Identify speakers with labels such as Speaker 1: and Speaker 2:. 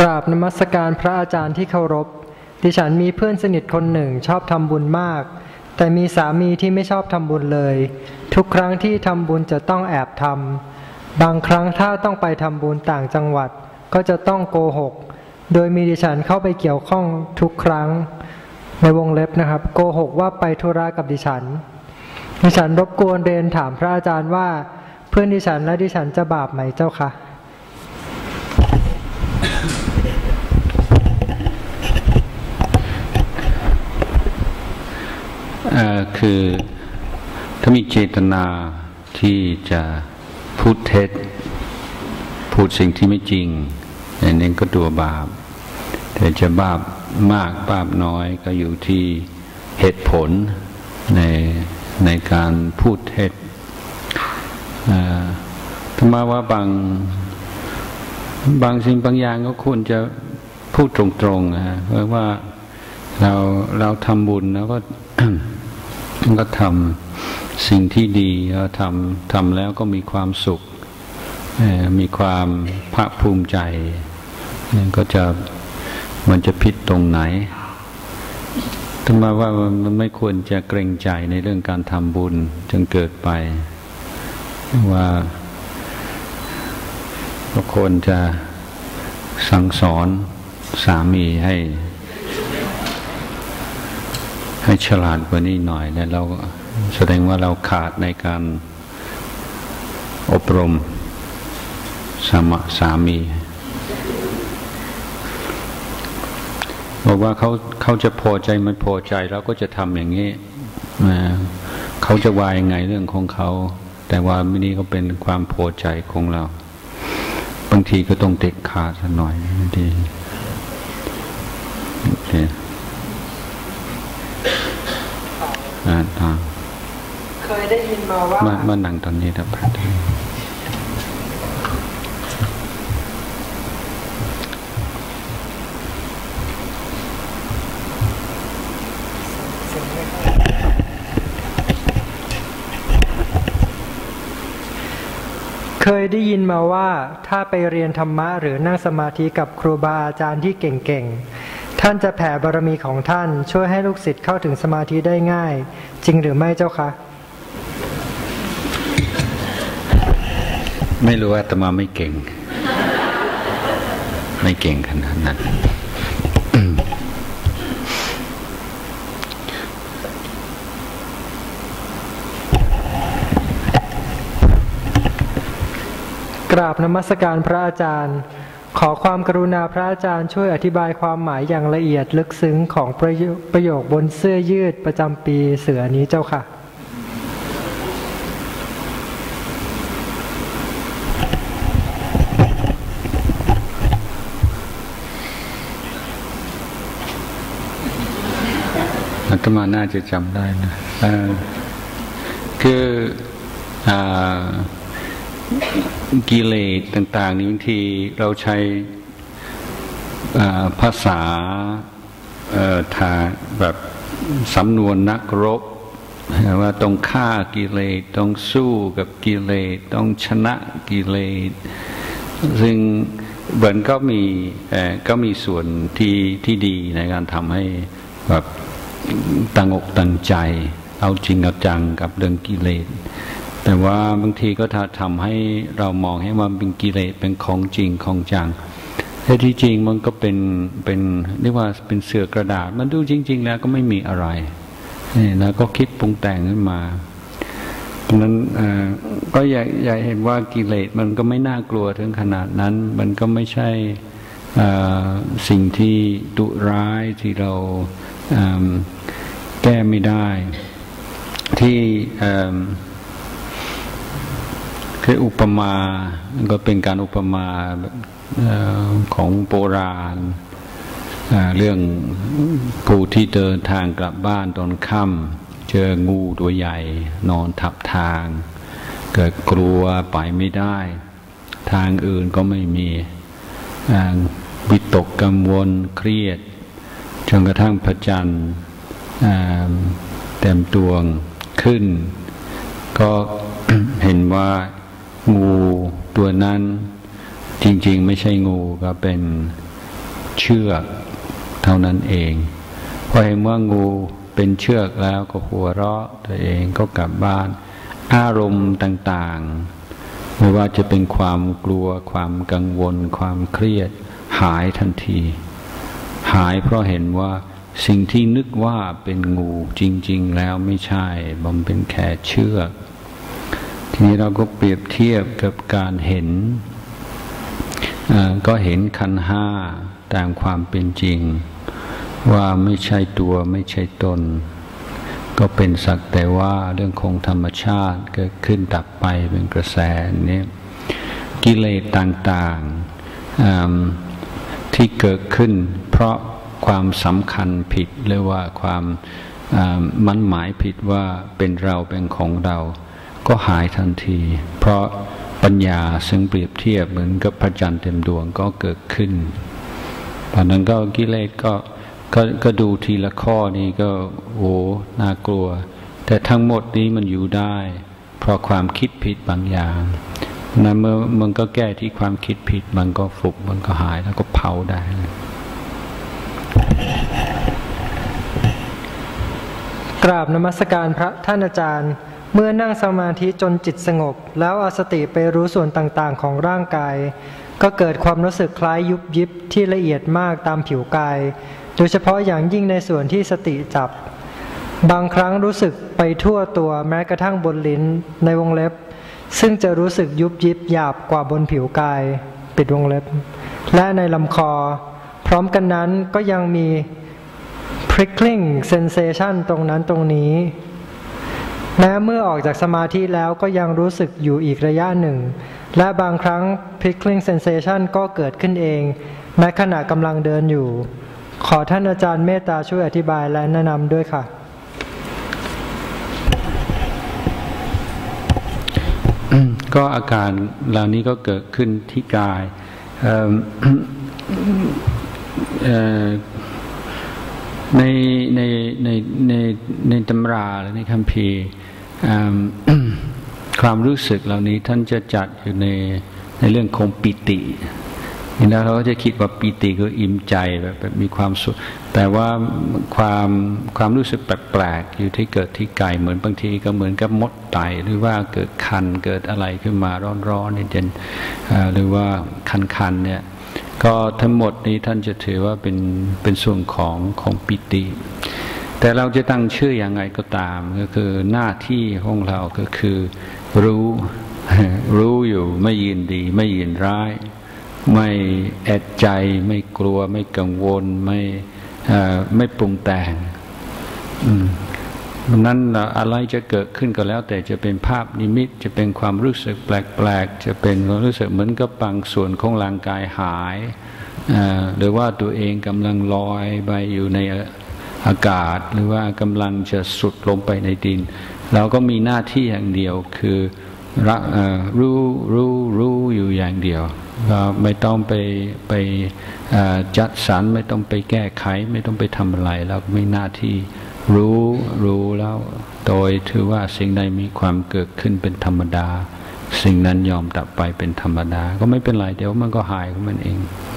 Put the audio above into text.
Speaker 1: กราบนมัสการพระอาจารย์ที่เคารพ ดิฉันมีเพื่อนสนิทคนหนึ่งชอบทำบุญมาก แต่มีสามีที่ไม่ชอบทำบุญเลย ทุกครั้งที่ทำบุญจะต้องแอบทำ บางครั้งถ้าต้องไปทำบุญต่างจังหวัด ก็จะต้องโกหก โดยมีดิฉันเข้าไปเกี่ยวข้องทุกครั้ง ในวงเล็บนะครับ โกหกว่าไปธุระกับดิฉัน ดิฉันรบกวนเรียนถามพระอาจารย์ว่า เพื่อนดิฉันและดิฉันจะบาปไหมเจ้าคะ
Speaker 2: เอ่อ คือถ้ามีเจตนาที่จะพูดเท็จ พูดสิ่งที่ไม่จริงอันนี้ก็ตัวบาป แต่จะบาปมากบาปน้อยก็อยู่ที่เหตุผลในในการพูดเท็จเอ่อถ้ามาว่าบางบางสิ่งบางอย่างก็ควรจะพูดตรงๆนะฮะเพราะว่าเราเราทำบุญแล้วก็ ก็ทำสิ่งที่ดีแล้วทำทำแล้วก็มีความสุข มีความภาคภูมิใจนี่ก็จะมันจะผิดตรงไหนถึงมาว่ามันไม่ควรจะเกรงใจในเรื่องการทำบุญจนเกิดไป ว่าก็ควรจะสั่งสอนสามีให้ ให้ฉลาดกว่านี้หน่อยแล้วเราแสดงว่าเราขาดในการอบรมสามสามีบอกว่าเขาเขาจะพอใจไม่พอใจเราก็จะทำอย่างนี้นะเขาจะวายยังไงเรื่องของเขา แต่ว่าม่นี้ก็เป็นความพอใจของเรา บางทีก็ต้องเด็กขาดสักหน่อยบางทีโอเค อ่าอ่า
Speaker 1: เคยได้ยินมาว่า
Speaker 2: มามาหนังตอนนี้ครับ
Speaker 1: เคยได้ยินมาว่าถ้าไปเรียนธรรมะหรือนั่งสมาธิกับครูบาอาจารย์ที่เก่งๆ ท่านจะแผ่บารมีของท่าน ช่วยให้ลูกศิษย์เข้าถึงสมาธิได้ง่าย จริงหรือไม่เจ้าคะ
Speaker 2: ไม่รู้ว่าอาตมาไม่เก่ง ไม่เก่งขนาดนั้น
Speaker 1: กราบนมัสการพระอาจารย์ ขอความกรุณาพระอาจารย์ช่วยอธิบายความหมายอย่างละเอียดลึกซึ้งของประโยประโยคบนเสื้อยืดประจำปีเสือนี้เจ้าค่ะ
Speaker 2: อาตมาน่าจะจำได้นะคืออ่า กิเลสต่างๆนี้บางทีเราใช้ภาษาทาแบบสำนวนนักรบว่าต้องฆ่ากิเลสต้องสู้กับกิเลสต้องชนะกิเลสซึ่งเหมือนก็มีก็มีส่วนที่ที่ดีในการทำให้แบบตั้งอกตั้งใจ เอาจริงเอาจังกับเรื่องกิเลส แต่ว่าบางทีก็ทำให้เรามองให้ว่าเป็นกิเลสเป็นของจริงของจังแต่ที่จริงมันก็เป็นเป็นเรียกว่าเป็นเสือกระดาษ มันดูจริง ๆ แล้วก็ไม่มีอะไรนี่แล้วก็คิดปรุงแต่งขึ้นมาดังนั้นก็อยากอยากเห็นว่ากิเลสมันก็ไม่น่ากลัวถึงขนาดนั้น มันก็ไม่ใช่สิ่งที่ดุร้ายที่เราแก้ไม่ได้ ที่ คืออุปมาก็เป็นการอุปมาออของโบราณเเรื่องผู้ที่เดินทางกลับบ้านตอนค่ำเจองูตัวใหญ่ นอนทับทาง เกิดกลัวไปไม่ได้ ทางอื่นก็ไม่มีวิตกกังวลเครียดจนกระทั่งพระจันทร์เต็มดวงขึ้น ก็เห็นว่า งูตัวนั้นจริงๆ ไม่ใช่งูก็เป็นเชือกเท่านั้นเองพอเห็นว่างูเป็นเชือกแล้วก็หัวเราะตัวเองก็กลับบ้าน อารมณ์ต่างๆ ไม่ว่าจะเป็นความกลัว ความกังวล ความเครียด หายทันที หายเพราะเห็นว่าสิ่งที่นึกว่าเป็นงูจริง ๆ แล้วไม่ใช่บำเป็นแค่เชือก นี้เราก็เปรียบเทียบกับการเห็น ก็เห็นคันห้าตามความเป็นจริง ว่าไม่ใช่ตัวไม่ใช่ตน ก็เป็นสักแต่ว่าเรื่องของธรรมชาติเกิดขึ้นดับไปเป็นกระแสนี้กิเลสต่างๆที่เกิดขึ้น เพราะความสำคัญผิดหรือว่าความมันหมายผิดว่าเป็นเราเป็นของเรา ก็หายทันที เพราะปัญญาซึ่งเปรียบเทียบเหมือนกับพระจันทร์เต็มดวงก็เกิดขึ้นตอนนั้นก็กิเลสก็ก็ก็ดูทีละข้อนี้ก็โอ้น่ากลัว แต่ทั้งหมดนี้มันอยู่ได้ เพราะความคิดผิดบางอย่างนั้นเมื่อมันก็แก้ที่ความคิดผิดมันก็ฟุกมันก็หายแล้วก็เผาได้
Speaker 1: กราบนมัสการพระท่านอาจารย์ เมื่อนั่งสมาธิจนจิตสงบ แล้วเอาสติไปรู้ส่วนต่างๆ ของร่างกาย ก็เกิดความรู้สึกคล้ายยุบยิบที่ละเอียดมากตามผิวกาย โดยเฉพาะอย่างยิ่งในส่วนที่สติจับ บางครั้งรู้สึกไปทั่วตัวแม้กระทั่งบนลิ้นในวงเล็บ ซึ่งจะรู้สึกยุบยิบหยาบกว่าบนผิวกาย ปิดวงเล็บ และในลำคอ พร้อมกันนั้นก็ยังมี prickling sensation ตรงนั้นตรงนี้ แม้เมื่อออกจากสมาธิแล้วก็ยังรู้สึกอยู่อีกระยะหนึ่ง และบางครั้ง prickling sensation ก็เกิดขึ้นเอง แม้ขณะกำลังเดินอยู่ ขอท่านอาจารย์เมตตาช่วยอธิบายและแนะนำด้วยค่ะ
Speaker 2: ก็อาการเหล่านี้ก็เกิดขึ้นที่กายในในในในในตำราหรือในคัมภีร์ ความรู้สึกเหล่านี้ท่านจะจัดอยู่ในในเรื่องของปิติแล้วเราก็จะคิดว่าปิติก็อิ่มใจแบบแบบมีความสุขแต่ว่าความความรู้สึกแปลกๆอยู่ที่เกิดที่กายเหมือนบางทีก็เหมือนกับมดไตหรือว่าเกิดคันเกิดอะไรขึ้นมาร้อนๆเย็นหรือว่าคันๆเนี่ยก็ทั้งหมดนี้ท่านจะถือว่าเป็นเป็นส่วนของของปิติ แต่เราจะตั้งชื่ออยังไงก็ตาม ก็คือหน้าที่ของเราก็คือ รู้ รู้อยู่ไม่ยินดี ไม่ยินร้าย ไม่แอดใจ ไม่กลัว ไม่กังวล ไม่ไม่ปรุงแต่งนั้นอะไรจะเกิดขึ้นก็แล้ว แต่จะเป็นภาพนิมิต จะเป็นความรู้สึกแปลกๆ จะเป็นความรู้สึกเหมือนกับบางส่วนของร่างกายหายหรือว่าตัวเองกำลังลอยไปอยู่ใน อากาศหรือว่ากำลังจะสุดลงไปในดิน เราก็มีหน้าที่อย่างเดียวคือรู้รู้รู้อยู่อย่างเดียวไม่ต้องไปไปจัดสรรไม่ต้องไปแก้ไข ไม่ต้องไปทำอะไรเราไม่หน้าที่รู้รู้แล้ว โดยถือว่าสิ่งใดมีความเกิดขึ้นเป็นธรรมดา สิ่งนั้นยอมดับไปเป็นธรรมดา ก็ไม่เป็นไรเดี๋ยวมันก็หายของมันเองอ